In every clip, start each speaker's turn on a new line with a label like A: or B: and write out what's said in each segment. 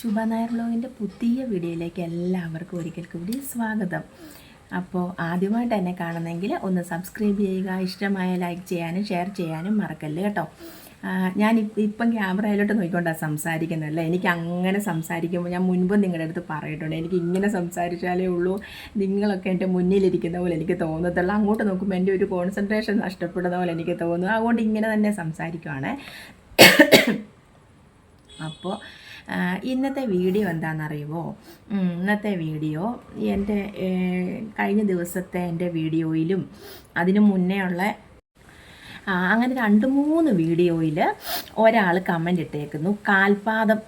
A: ശുഭ നായർ വ്ലോഗിന്റെ പുതിയ വീഡിയോയിലേക്ക് എല്ലാവർക്കും ഒരിക്കൽ കൂടി സ്വാഗതം. അപ്പോൾ ആദ്യമായിട്ട് എന്നെ കാണുന്നെങ്കിൽ ഒന്ന് സബ്സ്ക്രൈബ് ചെയ്യുക ഇഷ്ടമായ ലൈക്ക് ചെയ്യാനും ഷെയർ ചെയ്യാനും മറക്കല്ലേ കേട്ടോ. ഞാൻ ഇപ്പ- ക്യാമറയിലോട്ട് നോക്കിക്കൊണ്ടാണ് സംസാരിക്കുന്നതല്ല എനിക്ക് അങ്ങനെ സംസാരിക്കുമ്പോൾ ഞാൻ മുൻപ് നിങ്ങളുടെ അടുത്ത് പറഞ്ഞിട്ടുണ്ട് എനിക്ക് ഇങ്ങനെ സംസാരിച്ചാലേ ഉള്ളൂ. നിങ്ങളൊക്കെ എന്റെ മുന്നിലിരിക്കുന്ന പോലെ എനിക്ക് തോന്നത്തുള്ളൂ. അങ്ങോട്ട് നോക്കുമ്പോൾ എന്റെ ഒരു കോൺസെൻട്രേഷൻ നഷ്ടപ്പെടുന്ന പോലെ എനിക്ക് തോന്നുന്നു. അതുകൊണ്ട് ഇങ്ങനെ തന്നെ സംസാരിക്കുവാണേ. അപ്പോൾ ഇന്നത്തെ വീഡിയോ എന്താണെന്നറിയുമോ? ഇന്നത്തെ വീഡിയോ എന്റെ കഴിഞ്ഞ ദിവസത്തെ എന്റെ വീഡിയോയിലും അതിനു മുന്നേ ഉള്ള അങ്ങനെ രണ്ട് മൂന്ന് വീഡിയോയിൽ ഒരാൾ കമന്റ് ഇട്ടേക്കുന്നു. കാൽപാദം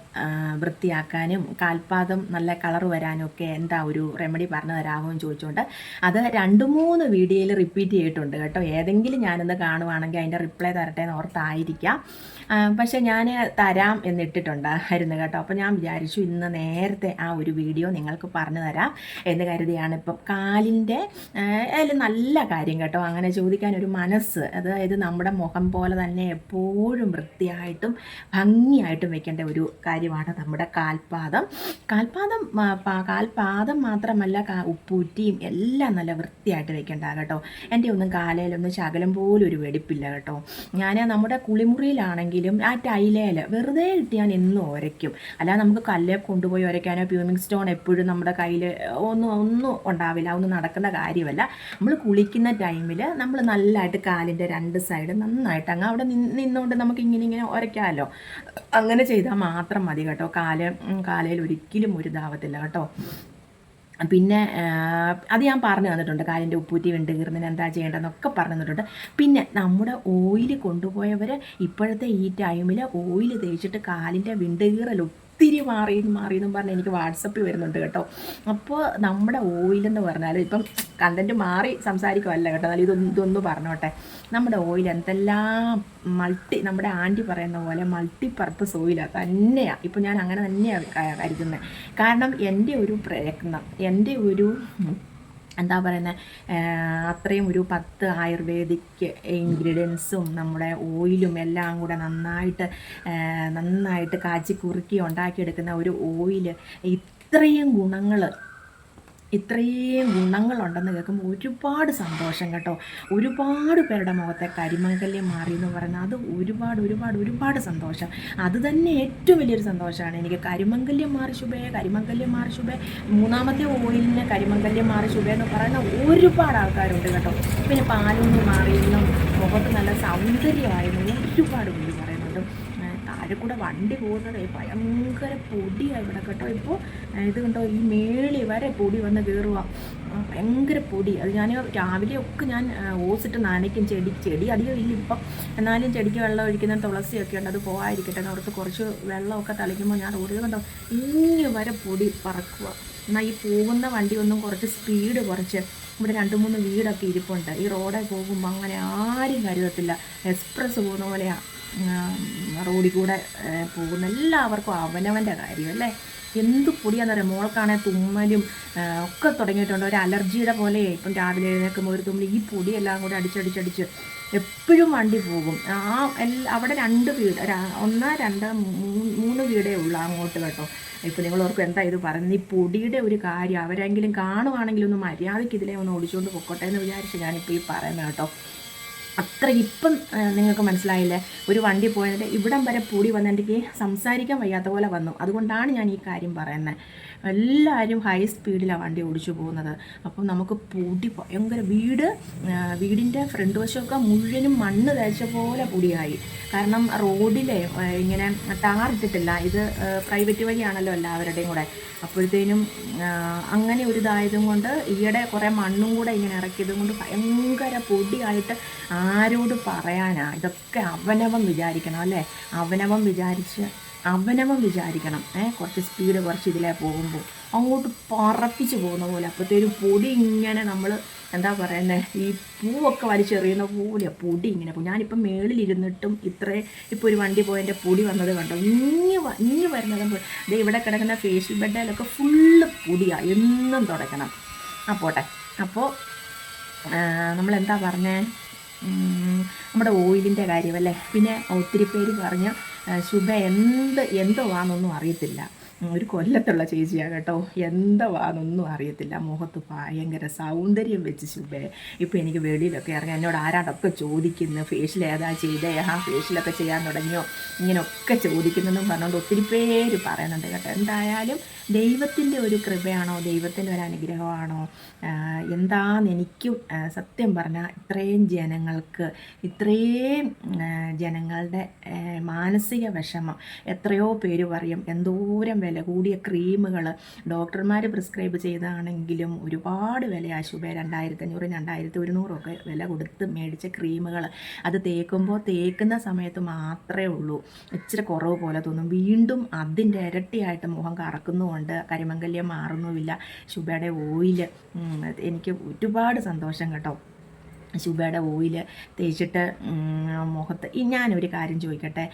A: വൃത്തിയാക്കാനും കാൽപാദം നല്ല കളർ വരാനും ഒക്കെ എന്താ ഒരു റെമഡി പറഞ്ഞു തരാമോ എന്ന് ചോദിച്ചുകൊണ്ട് അത് രണ്ട് മൂന്ന് വീഡിയോയിൽ റിപ്പീറ്റ് ചെയ്തിട്ടുണ്ട് കേട്ടോ. ഏതെങ്കിലും ഞാനൊന്ന് കാണുവാണെങ്കിൽ അതിന്റെ റിപ്ലൈ തരട്ടെ എന്ന് ഓർത്തായിരിക്കാം. പക്ഷെ ഞാൻ തരാം എന്നിട്ടിട്ടുണ്ടായിരുന്നു കേട്ടോ. അപ്പോൾ ഞാൻ വിചാരിച്ചു ഇന്ന് നേരത്തെ ആ ഒരു വീഡിയോ നിങ്ങൾക്ക് പറഞ്ഞു തരാം എന്ന് കരുതിയാണ് ഇപ്പം കാലിന്റെ അതിൽ നല്ല കാര്യം കേട്ടോ. അങ്ങനെ ചോദിക്കാൻ ഒരു മനസ്സ് അതായത് നമ്മുടെ മുഖം പോലെ തന്നെ എപ്പോഴും വൃത്തിയായിട്ടും ഭംഗിയായിട്ടും വെക്കേണ്ട ഒരു കാര്യമാണ് നമ്മുടെ കാൽപാദം. കാൽപാദം കാൽപാദം മാത്രമല്ല ഉപ്പൂറ്റിയും എല്ലാം നല്ല വൃത്തിയായിട്ട് വെക്കേണ്ട കേട്ടോ. എന്റെ ഒന്നും കാലയിലൊന്നും ശകലം പോലും ഒരു വെടിപ്പില്ല കേട്ടോ. ഞാൻ നമ്മുടെ കുളിമുറിയിലാണെങ്കിലും ആ ടൈലേൽ വെറുതെ ഞാൻ എന്നും ഉരയ്ക്കും അല്ലാതെ നമുക്ക് കല്ലേ കൊണ്ടുപോയി ഉരയ്ക്കാനോ പ്യൂമിങ് സ്റ്റോൺ എപ്പോഴും നമ്മുടെ കയ്യിൽ ഒന്നും ഒന്നും ഉണ്ടാവില്ല. ഒന്നും നടക്കുന്ന കാര്യമല്ല. നമ്മൾ കുളിക്കുന്ന ടൈമിൽ നമ്മൾ നല്ലതായിട്ട് കാലിന്റെ രണ്ട് സൈഡ് നന്നായിട്ട് അങ്ങ് അവിടെ നിന്ന് നിന്നുകൊണ്ട് നമുക്ക് ഇങ്ങനെ ഇങ്ങനെ ഉരയ്ക്കാമല്ലോ അങ്ങനെ ചെയ്താൽ മാത്രം മതി കേട്ടോ. കാൽ കാലയിൽ ഒരിക്കലും ഒരു ഇതാവത്തില്ല കേട്ടോ. പിന്നെ അത് ഞാൻ പറഞ്ഞു തന്നിട്ടുണ്ട്. കാലിന്റെ ഉപ്പൂറ്റി വിണ്ട് എന്താ ചെയ്യേണ്ടതെന്നൊക്കെ പറഞ്ഞു തന്നിട്ടുണ്ട്. പിന്നെ നമ്മുടെ ഓയിൽ കൊണ്ടുപോയവർ ഇപ്പോഴത്തെ ഈ ടൈമിൽ ഓയിൽ തേച്ചിട്ട് കാലിന്റെ വിണ്ട് കീറൽ ഒത്തിരി മാറി മാറി എന്നും പറഞ്ഞ് എനിക്ക് വാട്സപ്പിൽ വരുന്നുണ്ട് കേട്ടോ. അപ്പോൾ നമ്മുടെ ഓയിലെന്ന് പറഞ്ഞാൽ ഇപ്പം കണ്ടന്റ് മാറി സംസാരിക്കുമല്ല കേട്ടോ. എന്നാലും ഇതൊന്നും ഇതൊന്ന് പറഞ്ഞോട്ടെ. നമ്മുടെ ഓയിൽ എന്തെല്ലാം മൾട്ടി നമ്മുടെ ആന്റി പറയുന്ന പോലെ മൾട്ടി പർപ്പസ് ഓയിലാണ് തന്നെയാണ് ഇപ്പം ഞാൻ അങ്ങനെ തന്നെയാണ് കരുതുന്നത് കാരണം എന്റെ ഒരു പ്രയത്നം എന്റെ ഒരു എന്താ പറയുന്നത് അത്രയും ഒരു പത്ത് ആയുർവേദിക് ഇൻഗ്രീഡിയൻസും നമ്മുടെ ഓയിലും എല്ലാം കൂടെ നന്നായിട്ട് നന്നായിട്ട് കാച്ചി കുറുക്കി ഉണ്ടാക്കിയെടുക്കുന്ന ഒരു ഓയിൽ ഇത്രയും ഗുണങ്ങൾ ഇത്രയും ഗുണങ്ങളുണ്ടെന്ന് കേൾക്കുമ്പോൾ ഒരുപാട് സന്തോഷം കേട്ടോ. ഒരുപാട് പേരുടെ മുഖത്തെ കരിമകല്യം മാറി എന്ന് പറയുന്നത് അത് ഒരുപാട് ഒരുപാട് ഒരുപാട് സന്തോഷം. അത് തന്നെ ഏറ്റവും വലിയൊരു സന്തോഷമാണ്. എനിക്ക് കരിമംഗല്യം മാറി ശുഭേ കരിമംഗല്യം മാറി ശുഭേ. മൂന്നാമത്തെ ഓയിലിന് കരിമംഗല്യം മാറി ശുഭേ എന്ന് പറയുന്ന ഒരുപാട് ആൾക്കാരുണ്ട് കേട്ടോ. പിന്നെ പാലൊന്നും മാറിയെന്നും മുഖത്ത് നല്ല സൗന്ദര്യമായിരുന്നു. ഒരുപാട് പേര് താഴെ കൂടെ വണ്ടി പോകുന്നത് ഭയങ്കര പൊടിയാണ് ഇവിടെ കേട്ടോ. ഇപ്പോൾ ഇത് കണ്ടോ ഈ മേളി വരെ പൊടി വന്ന് കയറുക ഭയങ്കര പൊടി. അത് ഞാൻ രാവിലെ ഒക്കെ ഞാൻ ഓസിട്ട് നനയ്ക്കും ചെടി ചെടി അധികം ഇല്ല ഇപ്പം. എന്നാലും ചെടിക്ക് വെള്ളം ഒഴിക്കുന്ന തുളസിയൊക്കെ ഉണ്ട് അത് പോകാതിരിക്കട്ടെ ഓർത്ത് കുറച്ച് വെള്ളമൊക്കെ തളിക്കുമ്പോൾ ഞാൻ റോഡിൽ കണ്ടോ ഇങ്ങനെ വരെ പൊടി പറക്കുക എന്നാൽ ഈ പോകുന്ന വണ്ടി ഒന്നും കുറച്ച് സ്പീഡ് കുറച്ച്. ഇവിടെ രണ്ട് മൂന്ന് വീടൊക്കെ ഇരിപ്പുണ്ട്. ഈ റോഡിൽ പോകുമ്പോൾ അങ്ങനെ ആരും കരുതത്തില്ല. എക്സ്പ്രസ് പോകുന്ന പോലെയാണ് റോഡിൽ കൂടെ പോകുന്ന എല്ലാവർക്കും അവനവന്റെ കാര്യം അല്ലേ? എന്ത് പൊടിയാന്ന് പറയാം മോൾക്കാണെങ്കിൽ തുമ്മലും ഒക്കെ തുടങ്ങിയിട്ടുണ്ട്. ഒരു അലർജിയുടെ പോലെ ഇപ്പം രാവിലെ എഴുന്നേൽക്കുമ്പോൾ ഒരു തുമ്മൽ ഈ പൊടിയെല്ലാം കൂടെ അടിച്ചടിച്ചടിച്ച് എപ്പോഴും വണ്ടി പോകും. ആ എല്ലാ അവിടെ രണ്ട് വീട് ഒന്ന് രണ്ട് മൂന്ന് വീടേ ഉള്ളൂ അങ്ങോട്ട് കേട്ടോ. ഇപ്പം നിങ്ങൾ ഓർക്കും എന്താ ഇത് പറയുന്നത്? ഈ പൊടിയുടെ ഒരു കാര്യം അവരെങ്കിലും കാണുവാണെങ്കിലും ഒന്ന് മര്യാദയ്ക്ക് ഇതിലേ ഒന്ന് ഓടിച്ചുകൊണ്ട് പൊക്കോട്ടെ എന്ന് വിചാരിച്ച് ഞാനിപ്പോൾ ഈ പറയുന്നത് കേട്ടോ. അത്ര ഇപ്പം നിങ്ങൾക്ക് മനസ്സിലായില്ലേ? ഒരു വണ്ടി പോയതിന്റെ ഇവിടം വരെ കൂടി വന്നിട്ട് സംസാരിക്കാൻ വയ്യാത്ത പോലെ വന്നു. അതുകൊണ്ടാണ് ഞാൻ ഈ കാര്യം പറയുന്നത്. എല്ലാവരും ഹൈ സ്പീഡിലാണ് വണ്ടി ഓടിച്ചു പോകുന്നത്. അപ്പം നമുക്ക് പൊടി ഭയങ്കര വീട് വീടിന്റെ ഫ്രണ്ട് വശമൊക്കെ മുഴുവനും മണ്ണ് തേച്ച പോലെ പൊടിയായി. കാരണം റോഡിലെ ഇങ്ങനെ ടാറിട്ടിട്ടില്ല ഇത് പ്രൈവറ്റ് വഴിയാണല്ലോ എല്ലാവരുടെയും കൂടെ. അപ്പോഴത്തേനും അങ്ങനെ ഒരു ഇതായതും കൊണ്ട് ഈയിടെ കുറേ മണ്ണും കൂടെ ഇങ്ങനെ ഇറക്കിയതും കൊണ്ട് ഭയങ്കര പൊടിയായിട്ട് ആരോട് പറയാനാ? ഇതൊക്കെ അവനവൻ വിചാരിക്കണം അല്ലേ? അവനവൻ വിചാരിച്ച് അവനവൻ വിചാരിക്കണം. ഏ കുറച്ച് സ്പീഡ് കുറച്ച് ഇതിലേ പോകുമ്പോൾ അങ്ങോട്ട് പറപ്പിച്ച് പോകുന്ന പോലെ. അപ്പോഴത്തേനും പൊടി ഇങ്ങനെ നമ്മൾ എന്താ പറയുന്നത് ഈ പൂവൊക്കെ വലിച്ചെറിയുന്ന പോലെ പൊടി ഇങ്ങനെ പോകും. ഞാനിപ്പം മേളിലിരുന്നിട്ടും ഇത്രേ ഇപ്പോൾ ഒരു വണ്ടി പോയതിന്റെ പൊടി വന്നത് കണ്ടോ? ഇങ്ങി ഇങ്ങി വരുന്നതും ദേ ഇവിടെ കിടക്കുന്ന ഫേഷ്യൽ ബെഡിലൊക്കെ ഫുള്ള് പൊടിയാണ് എന്നും തുടയ്ക്കണം. ആ പോട്ടെ. അപ്പോൾ നമ്മളെന്താ പറഞ്ഞേ? നമ്മുടെ ഓയിലിന്റെ കാര്യമല്ലേ? പിന്നെ ഒത്തിരി പേര് പറഞ്ഞ് ശുഭ എന്ത് എന്തോ ആണെന്നൊന്നും അറിയത്തില്ല. ഒരു കൊല്ലത്തുള്ള ചേച്ചിയാണ് കേട്ടോ. എന്താവാന്നൊന്നും അറിയത്തില്ല. മുഖത്ത് ഭയങ്കര സൗന്ദര്യം വെച്ച് ശുഭേ ഇപ്പോൾ എനിക്ക് വെളിയിലൊക്കെ ഇറങ്ങി എന്നോട് ആരാടൊക്കെ ചോദിക്കുന്നു. ഫേഷ്യൽ ഏതാ ചെയ്തേ? ആ ഫേഷ്യലൊക്കെ ചെയ്യാൻ തുടങ്ങിയോ? ഇങ്ങനെയൊക്കെ ചോദിക്കുന്നതെന്നും പറഞ്ഞുകൊണ്ട് ഒത്തിരി പേര് പറയുന്നുണ്ട് കേട്ടോ. എന്തായാലും ദൈവത്തിന്റെ ഒരു കൃപയാണോ? ദൈവത്തിന്റെ ഒരു അനുഗ്രഹമാണോ? എന്താന്ന് എനിക്കും സത്യം പറഞ്ഞാൽ ഇത്രയും ജനങ്ങൾക്ക് ഇത്രയും ജനങ്ങളുടെ മാനസിക വിഷമം എത്രയോ പേര് പറയും. എന്തോരം വില കൂടിയ ക്രീമുകൾ ഡോക്ടർമാർ പ്രിസ്ക്രൈബ് ചെയ്താണെങ്കിലും ഒരുപാട് വില ആശുപ രണ്ടായിരത്തി അഞ്ഞൂറ് രണ്ടായിരത്തി ഒരുന്നൂറൊക്കെ വില കൊടുത്ത് മേടിച്ച ക്രീമുകൾ അത് തേക്കുമ്പോൾ തേക്കുന്ന സമയത്ത് മാത്രമേ ഉള്ളൂ. ഇച്ചിരി കുറവ് പോലെ തോന്നും. വീണ്ടും അതിന്റെ ഇരട്ടിയായിട്ട് മുഖം കറക്കുന്നുമുണ്ട്. കരിമങ്കല്യം മാറുന്നുമില്ല. ശുഭയുടെ ഓയിൽ എനിക്ക് ഒരുപാട് സന്തോഷം കേട്ടോ. ശുഭയുടെ ഓയിൽ തേച്ചിട്ട് മുഖത്ത് ഈ ഞാനൊരു കാര്യം ചോദിക്കട്ടെ.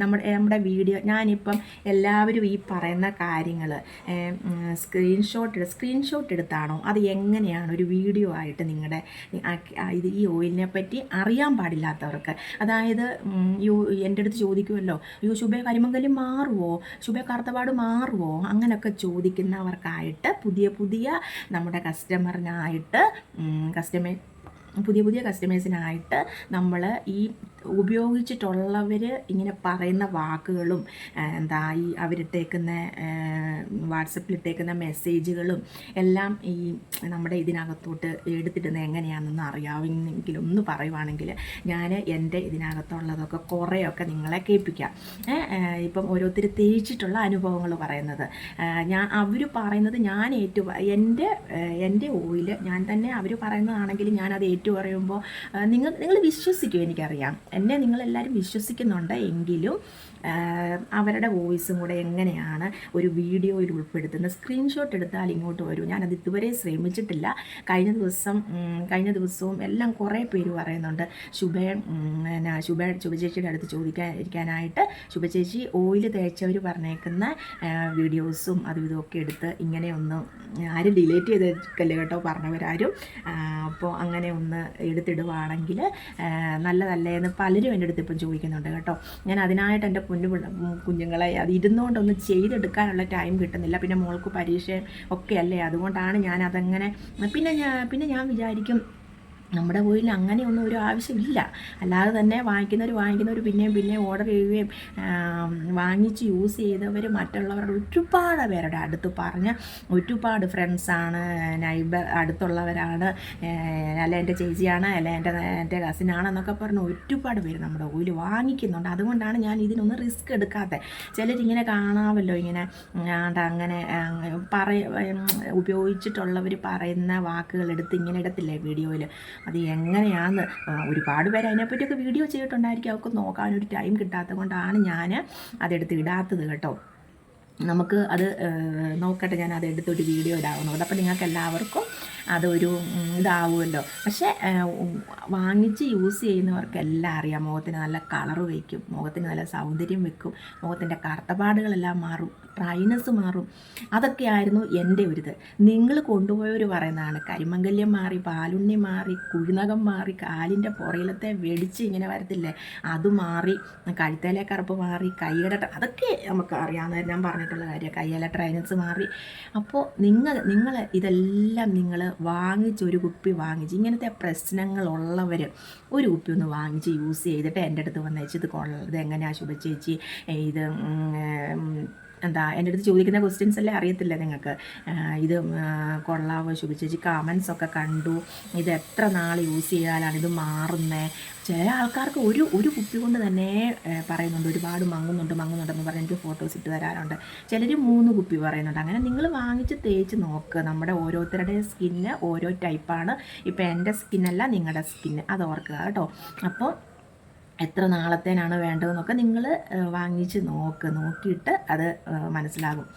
A: നമ്മുടെ നമ്മുടെ വീഡിയോ ഞാനിപ്പം എല്ലാവരും ഈ പറയുന്ന കാര്യങ്ങൾ സ്ക്രീൻഷോട്ട് സ്ക്രീൻഷോട്ട് എടുത്താണോ? അത് എങ്ങനെയാണ് ഒരു വീഡിയോ ആയിട്ട് നിങ്ങളുടെ ഇത് ഈ ഓയിലിനെ പറ്റി അറിയാൻ പാടില്ലാത്തവർക്ക്? അതായത് യു എന്റെ അടുത്ത് ചോദിക്കുമല്ലോ യു ശുഭ കരിമങ്കലി മാറുമോ ശുഭ കറുത്തപാട് മാറുമോ അങ്ങനെയൊക്കെ ചോദിക്കുന്നവർക്കായിട്ട് പുതിയ പുതിയ നമ്മുടെ കസ്റ്റമറിനായിട്ട് കസ്റ്റമർ പുതിയ പുതിയ കസ്റ്റമേഴ്സിനായിട്ട് നമ്മൾ ഈ ഉപയോഗിച്ചിട്ടുള്ളവർ ഇങ്ങനെ പറയുന്ന വാക്കുകളും എന്താ ഈ അവരിട്ടേക്കുന്ന വാട്സപ്പിലിട്ടേക്കുന്ന മെസ്സേജുകളും എല്ലാം ഈ നമ്മുടെ ഇതിനകത്തോട്ട് എടുത്തിടുന്നത് എങ്ങനെയാണെന്ന് അറിയാമെങ്കിൽ ഒന്ന് പറയുവാണെങ്കിൽ ഞാൻ എന്റെ ഇതിനകത്തുള്ളതൊക്കെ കുറേയൊക്കെ നിങ്ങളെ കേൾപ്പിക്കാം. ഇപ്പം ഓരോരുത്തർ തേച്ചിട്ടുള്ള അനുഭവങ്ങൾ പറയുന്നത്. ഞാൻ അവർ പറയുന്നത് ഞാൻ ഏറ്റു എന്റെ എന്റെ ഓയിൽ ഞാൻ തന്നെ അവർ പറയുന്നതാണെങ്കിൽ ഞാനത് ഏറ്റു പറയുമ്പോൾ നിങ്ങൾ നിങ്ങൾ വിശ്വസിക്കും എനിക്കറിയാം. എന്നെ നിങ്ങളെല്ലാവരും വിശ്വസിക്കുന്നുണ്ട് എങ്കിലും അവരുടെ വോയിസും കൂടെ എങ്ങനെയാണ് ഒരു വീഡിയോയിൽ ഉൾപ്പെടുത്തുന്നത്. സ്ക്രീൻഷോട്ട് എടുത്താൽ ഇങ്ങോട്ട് വരും. ഞാനത് ഇതുവരെ ശ്രമിച്ചിട്ടില്ല. കഴിഞ്ഞ ദിവസം കഴിഞ്ഞ ദിവസവും എല്ലാം കുറേ പേര് പറയുന്നുണ്ട് ശുഭ ശുഭ ശുഭചേച്ചിയുടെ അടുത്ത് ചോദിക്കാൻ ഇരിക്കാനായിട്ട് ശുഭചേച്ചി ഓയിൽ തേച്ചവർ പറഞ്ഞേക്കുന്ന വീഡിയോസും അതും ഇതുമൊക്കെ എടുത്ത് ഇങ്ങനെ ഒന്ന് ആരും ഡിലേറ്റ് ചെയ്തേക്കല്ലേ കേട്ടോ പറഞ്ഞവരാരും. അപ്പോൾ അങ്ങനെ ഒന്ന് എടുത്തിടുവാണെങ്കിൽ നല്ലതല്ലേ എന്ന് പലരും എന്റെ അടുത്ത് ഇപ്പം ചോദിക്കുന്നുണ്ട് കേട്ടോ. ഞാൻ അതിനായിട്ട് എന്റെ പൊന്നു കുഞ്ഞുങ്ങളെ അത് ഇരുന്നുകൊണ്ടൊന്ന് ചെയ്തെടുക്കാനുള്ള ടൈം കിട്ടുന്നില്ല. പിന്നെ മോൾക്ക് പരീക്ഷ ഒക്കെ അല്ലേ? അതുകൊണ്ടാണ് ഞാൻ അതങ്ങനെ പിന്നെ ഞാൻ പിന്നെ ഞാൻ വിചാരിക്കും നമ്മുടെ വീട്ടിൽ അങ്ങനെയൊന്നും ഒരു ആവശ്യമില്ല. അല്ലാതെ തന്നെ വാങ്ങിക്കുന്നവർ വാങ്ങിക്കുന്നവർ പിന്നെയും പിന്നെയും ഓർഡർ ചെയ്യുകയും വാങ്ങിച്ച് യൂസ് ചെയ്തവർ മറ്റുള്ളവരുടെ ഒരുപാട് പേരുടെ അടുത്ത് പറഞ്ഞ ഒരുപാട് ഫ്രണ്ട്സാണ് നൈബർ അടുത്തുള്ളവരാണ് അല്ല എന്റെ ചേച്ചിയാണ് അല്ല എന്റെ എന്റെ കസിനാണെന്നൊക്കെ പറഞ്ഞ് ഒരുപാട് പേര് നമ്മുടെ ഓയിൽ വാങ്ങിക്കുന്നുണ്ട്. അതുകൊണ്ടാണ് ഞാൻ ഇതിനൊന്നും റിസ്ക് എടുക്കാത്തത്. ചിലരിങ്ങനെ കാണാമല്ലോ ഇങ്ങനെ അങ്ങനെ അങ്ങ് പറയ ഉപയോഗിച്ചിട്ടുള്ളവർ പറയുന്ന വാക്കുകൾ എടുത്ത് ഇങ്ങനെ ഇടത്തില്ലേ വീഡിയോയിൽ അത് എങ്ങനെയാണെന്ന് ഒരുപാട് പേര് അതിനെപ്പറ്റിയൊക്കെ വീഡിയോ ചെയ്തിട്ടുണ്ടായിരിക്കും. അവർക്ക് നോക്കാനൊരു ടൈം കിട്ടാത്തത് കൊണ്ടാണ് ഞാൻ അതെടുത്ത് ഇടാത്തത് കേട്ടോ. നമുക്ക് അത് നോക്കട്ടെ ഞാൻ അത് എടുത്തൊരു വീഡിയോ ഇടാവുന്നത് അപ്പോൾ നിങ്ങൾക്ക് എല്ലാവർക്കും അതൊരു ഇതാവുമല്ലോ. പക്ഷേ വാങ്ങിച്ച് യൂസ് ചെയ്യുന്നവർക്കെല്ലാം അറിയാം. മുഖത്തിന് നല്ല കളർ വയ്ക്കും മുഖത്തിന് നല്ല സൗന്ദര്യം വെക്കും മുഖത്തിന്റെ കറുത്തപാടുകളെല്ലാം മാറും ഡ്രൈനസ് മാറും. അതൊക്കെയായിരുന്നു എന്റെ ഒരു ഇത് നിങ്ങൾ കൊണ്ടുപോയവർ പറയുന്നതാണ് കരിമംഗല്യം മാറി പാലുണ്ണി മാറി കുഴിനകം മാറി കാലിന്റെ പുറയിലത്തെ വെടിച്ച് ഇങ്ങനെ വരത്തില്ലേ? അത് മാറി കഴുത്തേലെ കറുപ്പ് മാറി കൈയുടെ അതൊക്കെ നമുക്ക് അറിയാവുന്ന ഞാൻ പറഞ്ഞിട്ടുള്ള കാര്യം കൈയിലെ ട്രൈനസ് മാറി. അപ്പോൾ നിങ്ങൾ നിങ്ങൾ ഇതെല്ലാം നിങ്ങൾ വാങ്ങിച്ച് ഒരു കുപ്പി വാങ്ങിച്ച് ഇങ്ങനത്തെ പ്രശ്നങ്ങളുള്ളവർ ഒരു കുപ്പി ഒന്ന് വാങ്ങിച്ച് യൂസ് ചെയ്തിട്ട് എന്റെ അടുത്ത് വന്നേച്ച് ഇത് കൊള്ള ഇത് എങ്ങനെയാണ് ശുഭ ചേച്ചി ഇത് എന്താ എന്റെ അടുത്ത് ചോദിക്കുന്ന ക്വസ്റ്റ്യൻസ് അല്ലേ അറിയത്തില്ല നിങ്ങൾക്ക്. ഇത് കൊള്ളാവ് കൊള്ളാവോ ശുഭ കമൻസ് ഒക്കെ കണ്ടു. ഇത് എത്ര നാൾ യൂസ് ചെയ്താലാണ് ഇത് മാറുന്നത് ചില ആൾക്കാർക്ക് ഒരു ഒരു കുപ്പി കൊണ്ട് തന്നെ പറയുന്നുണ്ട് ഒരുപാട് മങ്ങുന്നുണ്ട് മങ്ങുന്നുണ്ടെന്ന് പറഞ്ഞ് എനിക്ക് ഫോട്ടോസ് ഇട്ട് തരാറുണ്ട്. ചിലർ മൂന്ന് കുപ്പി പറയുന്നുണ്ട്. അങ്ങനെ നിങ്ങൾ വാങ്ങിച്ച് തേച്ച് നോക്കുക നമ്മുടെ ഓരോരുത്തരുടെ സ്കിന്ന് ഓരോ ടൈപ്പാണ് ഇപ്പോൾ എന്റെ സ്കിന്നല്ല നിങ്ങളുടെ സ്കിന്ന് അത് ഓർക്കുക കേട്ടോ. അപ്പോൾ എത്ര നാളത്തേനാണ് വേണ്ടതെന്നൊക്കെ നിങ്ങൾ വാങ്ങിച്ച് നോക്ക് നോക്കിയിട്ട് അത് മനസ്സിലാകും.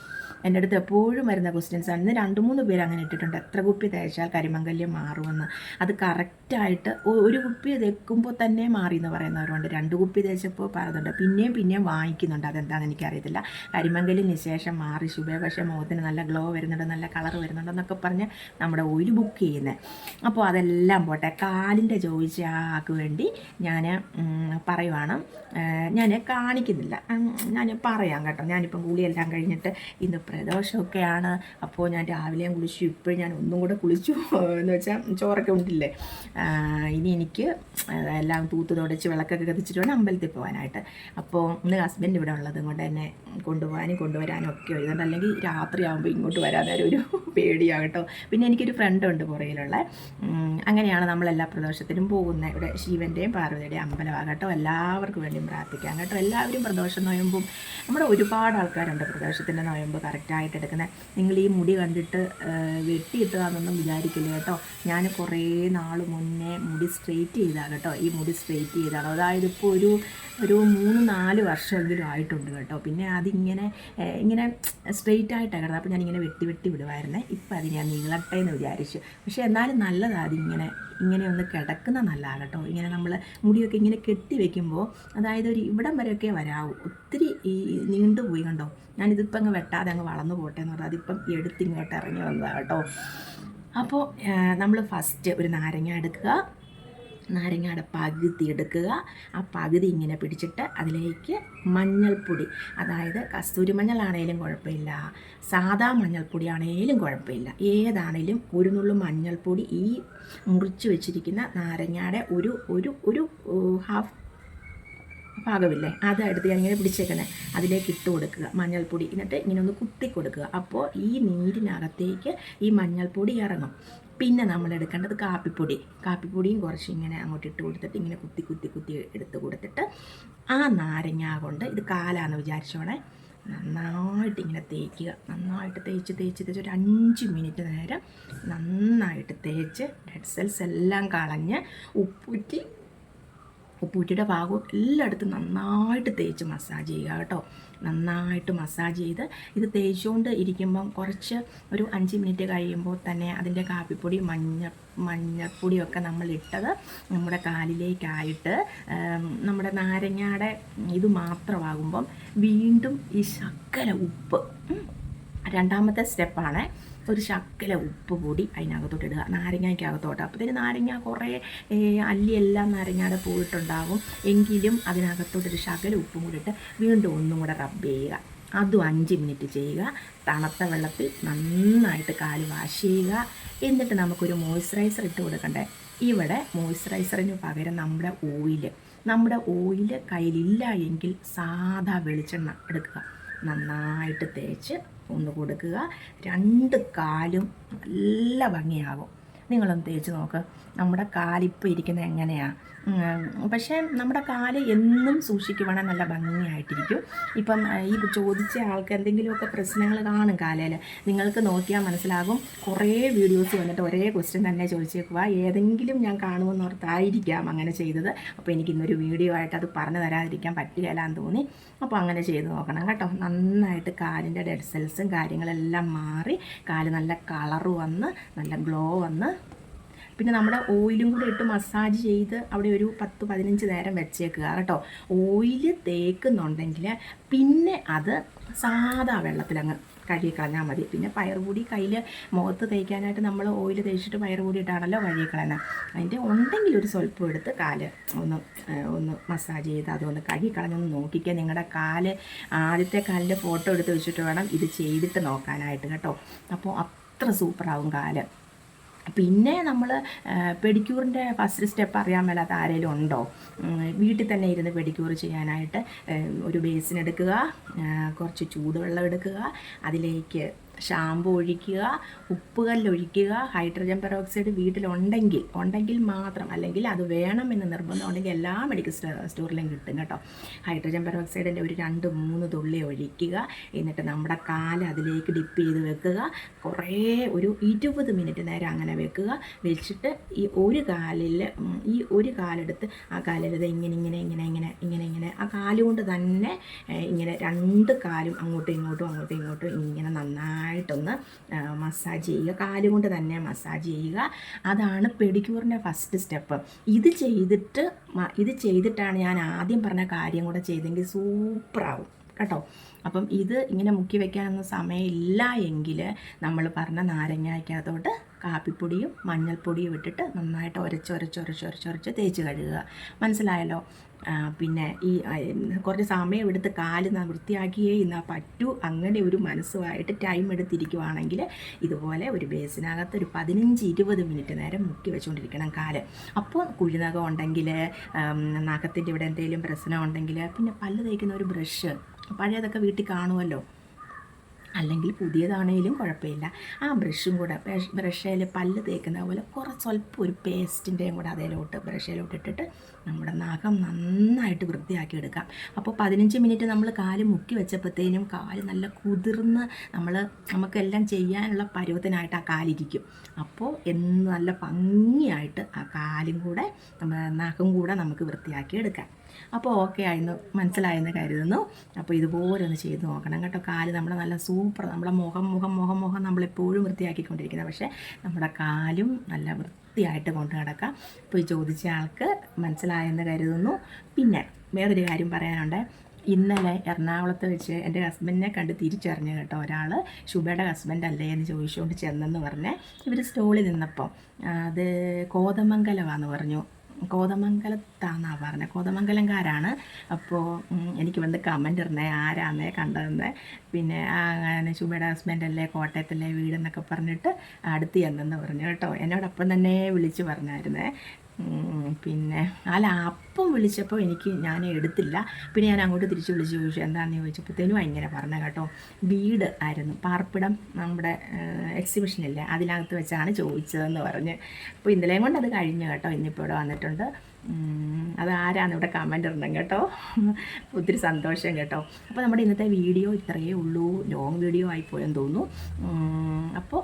A: എന്റെ അടുത്ത് എപ്പോഴും വരുന്ന ക്വസ്റ്റ്യൻസ് ആണ്. ഇന്ന് രണ്ട് മൂന്ന് പേര് അങ്ങനെ ഇട്ടിട്ടുണ്ട്. എത്ര കുപ്പി തേച്ചാൽ കരിമംഗല്യം മാറുമെന്ന്. അത് കറക്റ്റായിട്ട് ഒരു കുപ്പി തേക്കുമ്പോൾ തന്നെ മാറി എന്ന് പറയുന്നവരുണ്ട്. രണ്ട് കുപ്പി തേച്ചപ്പോൾ പറയുന്നുണ്ട്. പിന്നെയും പിന്നെയും വാങ്ങിക്കുന്നുണ്ട്. അതെന്താണെന്ന് എനിക്കറിയത്തില്ല. കരിമംഗല്യം നിശേഷം മാറി ശുഭ പക്ഷേ മുഖത്തിന് നല്ല ഗ്ലോ വരുന്നുണ്ട് നല്ല കളർ വരുന്നുണ്ട് എന്നൊക്കെ പറഞ്ഞ് നമ്മുടെ ഓയിൽ ബുക്ക് ചെയ്യുന്നത് അപ്പോൾ അതെല്ലാം പോട്ടെ. കാലിന്റെ ചോദിച്ച ആൾക്ക് വേണ്ടി ഞാൻ പറയുവാണ്. ഞാൻ കാണിക്കുന്നില്ല. ഞാൻ പറയാം കേട്ടോ. ഞാനിപ്പം ഗുളിയെല്ലാം കഴിഞ്ഞിട്ട് ഇന്ന് പ്രദോഷമൊക്കെയാണ്. അപ്പോൾ ഞാൻ രാവിലെയും കുളിച്ചു ഇപ്പോഴും ഞാൻ ഒന്നും കൂടെ കുളിച്ചു എന്ന് വെച്ചാൽ ചോറൊക്കെ ഉണ്ടില്ലേ? ഇനി എനിക്ക് എല്ലാം തൂത്ത് തുടച്ച് വിളക്കൊക്കെ കത്തിച്ചിട്ട് വേണം അമ്പലത്തിൽ പോകാനായിട്ട് അപ്പോൾ ഇന്ന് ഹസ്ബൻഡ് ഇവിടെ ഉള്ളത്. കൊണ്ട് തന്നെ കൊണ്ടുപോകാനും കൊണ്ടുവരാനും ഒക്കെ എഴുതണ്ട അല്ലെങ്കിൽ രാത്രിയാകുമ്പോൾ ഇങ്ങോട്ട് വരാൻ നേരം ഒരു പേടിയാകട്ടോ. കേട്ടോ പിന്നെ എനിക്കൊരു ഫ്രണ്ട് ഉണ്ട് പുറയിലുള്ള അങ്ങനെയാണ് നമ്മളെല്ലാ പ്രദോഷത്തിനും പോകുന്നത് ഇവിടെ ശിവന്റെയും പാർവതിയുടെയും അമ്പലമാകട്ടോ. എല്ലാവർക്കും വേണ്ടിയും പ്രാർത്ഥിക്കാം കേട്ടോ. എല്ലാവരും പ്രദോഷം നോയമ്പും നമ്മുടെ ഒരുപാട് ആൾക്കാരുണ്ട് പ്രദോഷത്തിന്റെ നോയമ്പ് കറക്റ്റായിട്ട് എടുക്കുന്നത് നിങ്ങൾ ഈ മുടി കണ്ടിട്ട് വെട്ടിയിട്ടതാണെന്നൊന്നും വിചാരിക്കില്ല കേട്ടോ. ഞാൻ കുറേ നാൾ മുന്നേ മുടി സ്ട്രെയിറ്റ് ചെയ്താണ് കേട്ടോ. ഈ മുടി സ്ട്രെയിറ്റ് ചെയ്താണ്. അതായത് ഇപ്പോൾ ഒരു ഒരു മൂന്ന് നാല് വർഷമെങ്കിലും ആയിട്ടുണ്ട് കേട്ടോ. പിന്നെ അതിങ്ങനെ ഇങ്ങനെ സ്ട്രെയിറ്റ് ആയിട്ടാണ് കിടന്നത് അപ്പോൾ ഞാനിങ്ങനെ വെട്ടി വെട്ടി വിടുമായിരുന്നേ ഇപ്പം അത് ഞാൻ നീളട്ടെ എന്ന് വിചാരിച്ചു. പക്ഷേ എന്നാലും നല്ലതാണ് അതിങ്ങനെ ഇങ്ങനെ ഒന്ന് കിടക്കുന്ന നല്ലതാണ് കേട്ടോ. ഇങ്ങനെ നമ്മൾ മുടിയൊക്കെ ഇങ്ങനെ കെട്ടി വെക്കുമ്പോൾ അതായത് ഒരു ഇവിടം വരെയൊക്കെ വരാവൂ. ഒത്തിരി ഈ നീണ്ടുപോയി കണ്ടോ? ഞാനിതിപ്പോൾ അങ്ങ് വെട്ടാതെ അങ്ങ് വളർന്നു പോട്ടെ എന്ന് പറഞ്ഞാൽ അതിപ്പം എടുത്തിങ്ങോട്ട് ഇറങ്ങി വന്നതാണ് കേട്ടോ. അപ്പോൾ നമ്മൾ ഫസ്റ്റ് ഒരു നാരങ്ങ എടുക്കുക. നാരങ്ങയുടെ പകുതി എടുക്കുക. ആ പകുതി ഇങ്ങനെ പിടിച്ചിട്ട് അതിലേക്ക് മഞ്ഞൾപ്പൊടി അതായത് കസ്തൂരി മഞ്ഞളാണേലും കുഴപ്പമില്ല. സാധാ മഞ്ഞൾപ്പൊടി ആണേലും കുഴപ്പമില്ല. ഏതാണേലും ഒരു നുള്ളു മഞ്ഞൾപ്പൊടി ഈ മുറിച്ച് വെച്ചിരിക്കുന്ന നാരങ്ങയുടെ ഒരു ഒരു ഒരു ഹാഫ് പാകമില്ലേ? അതെടുത്ത് ഇങ്ങനെ പിടിച്ചേക്കുന്നത് അതിലേക്ക് ഇട്ട് കൊടുക്കുക മഞ്ഞൾപ്പൊടി. എന്നിട്ട് ഇങ്ങനെ ഒന്ന് കുത്തി കൊടുക്കുക. അപ്പോൾ ഈ നീരിനകത്തേക്ക് ഈ മഞ്ഞൾപ്പൊടി ഇറങ്ങും. പിന്നെ നമ്മൾ എടുക്കേണ്ടത് കാപ്പിപ്പൊടി. കാപ്പിപ്പൊടിയും കുറച്ച് ഇങ്ങനെ അങ്ങോട്ട് ഇട്ട് കൊടുത്തിട്ട് ഇങ്ങനെ കുത്തി കുത്തി കുത്തി എടുത്ത് കൊടുത്തിട്ട് ആ നാരങ്ങ കൊണ്ട് ഇത് കാലാന്ന് വിചാരിച്ചോണേ. നന്നായിട്ട് ഇങ്ങനെ തേക്കുക. നന്നായിട്ട് തേച്ച് തേച്ച് തേച്ച് ഒരു അഞ്ച് മിനിറ്റ് നേരം നന്നായിട്ട് തേച്ച് ഡെഡ് സെൽസ് എല്ലാം കളഞ്ഞ് ഉപ്പുറ്റി ഉപ്പൂറ്റിയുടെ ഭാഗവും എല്ലായിടത്തും നന്നായിട്ട് തേച്ച് മസാജ് ചെയ്യുക കേട്ടോ. നന്നായിട്ട് മസാജ് ചെയ്ത് ഇത് തേച്ചുകൊണ്ട് ഇരിക്കുമ്പം കുറച്ച് ഒരു അഞ്ച് മിനിറ്റ് കഴിയുമ്പോൾ തന്നെ അതിന്റെ കാപ്പിപ്പൊടി മഞ്ഞ മഞ്ഞപ്പൊടിയൊക്കെ നമ്മളിട്ടത് നമ്മുടെ കാലിലേക്കായിട്ട്. നമ്മുടെ നാരങ്ങയുടെ ഇത് മാത്രമാകുമ്പം വീണ്ടും ഈ ശക്കര ഉപ്പ് രണ്ടാമത്തെ സ്റ്റെപ്പാണ് ഒരു ശക്കല ഉപ്പ് പൊടി അതിനകത്തോട്ട് ഇടുക. നാരങ്ങയ്ക്കകത്തോട്ട്. അപ്പോഴത്തേന് നാരങ്ങ കുറേ അല്ലിയെല്ലാം നാരങ്ങയുടെ പോയിട്ടുണ്ടാകും എങ്കിലും അതിനകത്തോട്ടൊരു ശകല ഉപ്പും കൂടി ഇട്ട് വീണ്ടും ഒന്നും കൂടെ റബ്ബ് ചെയ്യുക. അതും അഞ്ച് മിനിറ്റ് ചെയ്യുക. തണുത്ത വെള്ളത്തിൽ നന്നായിട്ട് കാൽ വാഷ് ചെയ്യുക. എന്നിട്ട് നമുക്കൊരു മോയ്സ്ചറൈസർ ഇട്ട് കൊടുക്കണ്ടേ? ഇവിടെ മോയ്സ്ചറൈസറിന് പകരം നമ്മുടെ ഓയിൽ നമ്മുടെ ഓയിൽ കയ്യിലില്ല എങ്കിൽ സാധാ വെളിച്ചെണ്ണ എടുക്കുക. നന്നായിട്ട് തേച്ച് ഒന്ന് കൊടുക്കുക. രണ്ട് കാലും നല്ല ഭംഗിയാകും. നിങ്ങളൊന്ന് തേച്ച് നോക്ക്. നമ്മുടെ കാലിപ്പോൾ ഇരിക്കുന്നത് എങ്ങനെയാണ് പക്ഷേ നമ്മുടെ കാൽ എന്നും സൂക്ഷിക്കുവാണെങ്കിൽ നല്ല ഭംഗിയായിട്ടിരിക്കും. ഇപ്പം ഈ ചോദിച്ച ആൾക്ക് എന്തെങ്കിലുമൊക്കെ പ്രശ്നങ്ങൾ കാണും കാലയിൽ നിങ്ങൾക്ക് നോക്കിയാൽ മനസ്സിലാകും. കുറേ വീഡിയോസ് വന്നിട്ട് ഒരേ ക്വസ്റ്റ്യൻ തന്നെ ചോദിച്ചേക്കുക ഏതെങ്കിലും ഞാൻ കാണുമെന്നോർത്തായിരിക്കാം അങ്ങനെ ചെയ്തത്. അപ്പോൾ എനിക്ക് ഇന്നൊരു വീഡിയോ ആയിട്ട് അത് പറഞ്ഞു തരാതിരിക്കാൻ പറ്റുകയില്ലാന്ന് തോന്നി. അപ്പോൾ അങ്ങനെ ചെയ്ത് നോക്കണം കേട്ടോ. നന്നായിട്ട് കാലിന്റെ ഡെഡ് സെൽസും കാര്യങ്ങളെല്ലാം മാറി കാൽ നല്ല കളർ വന്ന് നല്ല ഗ്ലോ വന്ന് പിന്നെ നമ്മുടെ ഓയിലും കൂടെ ഇട്ട് മസാജ് ചെയ്ത് അവിടെ ഒരു പത്ത് പതിനഞ്ച് നേരം വെച്ചേക്കുക കേട്ടോ. ഓയിൽ തേക്കുന്നുണ്ടെങ്കിൽ പിന്നെ അത് സാധാ വെള്ളത്തിലങ്ങ് കഴുകി കളഞ്ഞാൽ മതി. പിന്നെ പയറുപൊടി കയ്യിൽ മുഖത്ത് തേക്കാനായിട്ട് നമ്മൾ ഓയിൽ തേച്ചിട്ട് പയറുപൊടി ഇട്ടാണല്ലോ കഴുകി കളയുന്നത് അതിന്റെ ഉണ്ടെങ്കിൽ ഒരു സ്വല്പം എടുത്ത് കാൽ ഒന്ന് ഒന്ന് മസാജ് ചെയ്ത് അതൊന്ന് കഴുകി കളഞ്ഞൊന്ന് നോക്കിക്കുക നിങ്ങളുടെ കാൽ ആദ്യത്തെ കാലിന്റെ ഫോട്ടോ എടുത്ത് വെച്ചിട്ട് വേണം ഇത് ചെയ്തിട്ട് നോക്കാനായിട്ട് കേട്ടോ. അപ്പോൾ അത്ര സൂപ്പറാവും കാൽ. പിന്നെ നമ്മൾ പെഡിക്യൂറിന്റെ ഫസ്റ്റ് സ്റ്റെപ്പ് അറിയാൻ മേലാത്ത ആരെങ്കിലും ഉണ്ടോ? വീട്ടിൽ തന്നെ ഇരുന്ന് പെഡിക്യൂർ ചെയ്യാനായിട്ട് ഒരു ബേസിൻ എടുക്കുക കുറച്ച് ചൂടുവെള്ളം എടുക്കുക അതിലേക്ക് ഷാമ്പു ഒഴിക്കുക ഉപ്പുകല്ല് ഒഴിക്കുക ഹൈഡ്രജൻ പെറോക്സൈഡ് വീട്ടിലുണ്ടെങ്കിൽ ഉണ്ടെങ്കിൽ മാത്രം അല്ലെങ്കിൽ അത് വേണമെന്ന് നിർബന്ധം ഉണ്ടെങ്കിൽ എല്ലാ മെഡിക്കൽ സ്റ്റോറിലും കിട്ടും കേട്ടോ. ഹൈഡ്രജൻ പെറോക്സൈഡിന്റെ ഒരു രണ്ട് മൂന്ന് തുള്ളി ഒഴിക്കുക എന്നിട്ട് നമ്മുടെ കാൽ അതിലേക്ക് ഡിപ്പ് ചെയ്ത് വെക്കുക കുറേ ഒരു ഇരുപത് മിനിറ്റ് നേരം അങ്ങനെ വെക്കുക വെച്ചിട്ട് ഈ ഒരു കാലിൽ ഈ ഒരു കാലെടുത്ത് ആ കാലിൽ ഇത് ഇങ്ങനെ ഇങ്ങനെ ഇങ്ങനെ ഇങ്ങനെ ഇങ്ങനെ ഇങ്ങനെ ആ കാലുകൊണ്ട് തന്നെ ഇങ്ങനെ രണ്ട് കാലും അങ്ങോട്ടും ഇങ്ങോട്ടും അങ്ങോട്ടും ഇങ്ങോട്ടും ഇങ്ങനെ നന്നായിട്ടൊന്ന് മസാജ് ചെയ്യുക. കാലുകൊണ്ട് തന്നെ മസാജ് ചെയ്യുക. അതാണ് പെഡിക്യൂറിന്റെ ഫസ്റ്റ് സ്റ്റെപ്പ് ഇത് ചെയ്തിട്ട് ഇത് ചെയ്തിട്ടാണ് ഞാൻ ആദ്യം പറഞ്ഞ കാര്യം കൂടെ ചെയ്തെങ്കിൽ സൂപ്പറാവും. കേട്ടോ? അപ്പം ഇത് ഇങ്ങനെ മുക്കി വെക്കാനൊന്നും സമയമില്ല എങ്കിൽ നമ്മൾ പറഞ്ഞ നാരങ്ങയ്ക്കകത്തോട്ട് കാപ്പിപ്പൊടിയും മഞ്ഞൾപ്പൊടിയും ഇട്ടിട്ട് നന്നായിട്ട് ഉരച്ച് ഉരച്ച് ഉരച്ച് ഉരച്ച് തേച്ച് കഴുകുക. മനസ്സിലായല്ലോ? പിന്നെ ഈ കുറച്ച് സമയം എടുത്ത് കാൽ വൃത്തിയാക്കിയേ ഇന്നാ പറ്റൂ. അങ്ങനെ ഒരു മനസ്സുമായിട്ട് ടൈം എടുത്തിരിക്കുവാണെങ്കിൽ ഇതുപോലെ ഒരു ബേസിനകത്ത് ഒരു പതിനഞ്ച് ഇരുപത് മിനിറ്റ് നേരം മുക്കി വെച്ചുകൊണ്ടിരിക്കണം കാൽ. അപ്പോൾ കുഴിനകം ഉണ്ടെങ്കിൽ നഖത്തിന്റെ ഇവിടെ എന്തെങ്കിലും പ്രശ്നം ഉണ്ടെങ്കിൽ പിന്നെ പല്ല് തേക്കുന്ന ഒരു ബ്രഷ് പഴയതൊക്കെ വീട്ടിൽ കാണുമല്ലോ. അല്ലെങ്കിൽ പുതിയതാണേലും കുഴപ്പമില്ല. ആ ബ്രഷും കൂടെ ബ്രഷ് ബ്രഷയിൽ പല്ല് തേക്കുന്ന പോലെ കുറച്ച് സ്വല്പം ഒരു പേസ്റ്റിന്റെയും കൂടെ അതിലോട്ട് ബ്രഷയിലോട്ട് ഇട്ടിട്ട് നമ്മുടെ നഖം നന്നായിട്ട് വൃത്തിയാക്കി എടുക്കാം. അപ്പോൾ പതിനഞ്ച് മിനിറ്റ് നമ്മൾ കാൽ മുക്കി വെച്ചപ്പോഴത്തേനും കാൽ നല്ല കുതിർന്ന് നമ്മൾ നമുക്കെല്ലാം ചെയ്യാനുള്ള പരുവത്തിനായിട്ട് ആ കാലിരിക്കും. അപ്പോൾ എന്ന് നല്ല ഭംഗിയായിട്ട് ആ കാലും കൂടെ നമ്മുടെ നഖം കൂടെ നമുക്ക് വൃത്തിയാക്കി എടുക്കാം. അപ്പോൾ ഓക്കെ ആയിരുന്നു മനസ്സിലായെന്ന് കരുതുന്നു. അപ്പോൾ ഇതുപോലെ ഒന്ന് ചെയ്ത് നോക്കണം കേട്ടോ. കാൽ നമ്മൾ നല്ല സൂപ്പർ നമ്മുടെ മുഖം മുഖം മുഖം മുഖം നമ്മളെപ്പോഴും വൃത്തിയാക്കിക്കൊണ്ടിരിക്കുന്നത് പക്ഷേ നമ്മുടെ കാലും നല്ല വൃത്തിയായിട്ട് കൊണ്ട് നടക്കാം. അപ്പോൾ ഈ ചോദിച്ച ആൾക്ക് മനസ്സിലായെന്ന് കരുതുന്നു. പിന്നെ വേറൊരു കാര്യം പറയാനുണ്ട്. ഇന്നലെ എറണാകുളത്ത് വെച്ച് എന്റെ ഹസ്ബൻഡിനെ കണ്ട് തിരിച്ചറിഞ്ഞു കേട്ടോ ഒരാൾ ശുഭയുടെ ഹസ്ബൻഡ് അല്ലേ എന്ന് ചോദിച്ചുകൊണ്ട് ചെന്നെന്ന് പറഞ്ഞ് ഇവർ സ്റ്റോളിൽ നിന്നപ്പോൾ അത് കോതമംഗലമാണെന്ന് പറഞ്ഞു. കോതമംഗലത്താന്നാണ് പറഞ്ഞത് കോതമംഗലംകാരാണ് അപ്പോൾ എനിക്ക് വന്ന് കമന്റ് ഇടണേ. ആരാന്നേ കണ്ടതെന്ന്. പിന്നെ അങ്ങനെ ചുമയുടെ ഹസ്ബൻഡ് അല്ലേ കോട്ടയത്തല്ലേ വീടെന്നൊക്കെ പറഞ്ഞിട്ട് അടുത്ത് ചെന്നെന്ന് പറഞ്ഞു കേട്ടോ. എന്നോടൊപ്പം തന്നെ വിളിച്ച് പറഞ്ഞായിരുന്നേ. പിന്നെ. അല്ല അപ്പം വിളിച്ചപ്പോൾ എനിക്ക് ഞാൻ എടുത്തില്ല. പിന്നെ ഞാൻ അങ്ങോട്ട് തിരിച്ച് വിളിച്ച് ചോദിച്ചു എന്താണെന്ന് ചോദിച്ചപ്പോഴത്തേനും ഭയങ്കര പറഞ്ഞ കേട്ടോ. വീട് ആയിരുന്നു. പാർപ്പിടം നമ്മുടെ എക്സിബിഷനില്ലേ അതിനകത്ത് വെച്ചാണ് ചോദിച്ചതെന്ന് പറഞ്ഞ്. അപ്പോൾ ഇന്നലെയും കൊണ്ട് അത് കഴിഞ്ഞു കേട്ടോ. ഇന്നിപ്പോൾ ഇവിടെ വന്നിട്ടുണ്ട്. അത് ആരാണ് ഇവിടെ കമന്റ് ഇടണം കേട്ടോ. ഒത്തിരി സന്തോഷം കേട്ടോ. അപ്പോൾ നമ്മുടെ ഇന്നത്തെ വീഡിയോ ഇത്രയേ ഉള്ളൂ. ലോങ് വീഡിയോ ആയിപ്പോയെന്ന് തോന്നുന്നു. അപ്പോൾ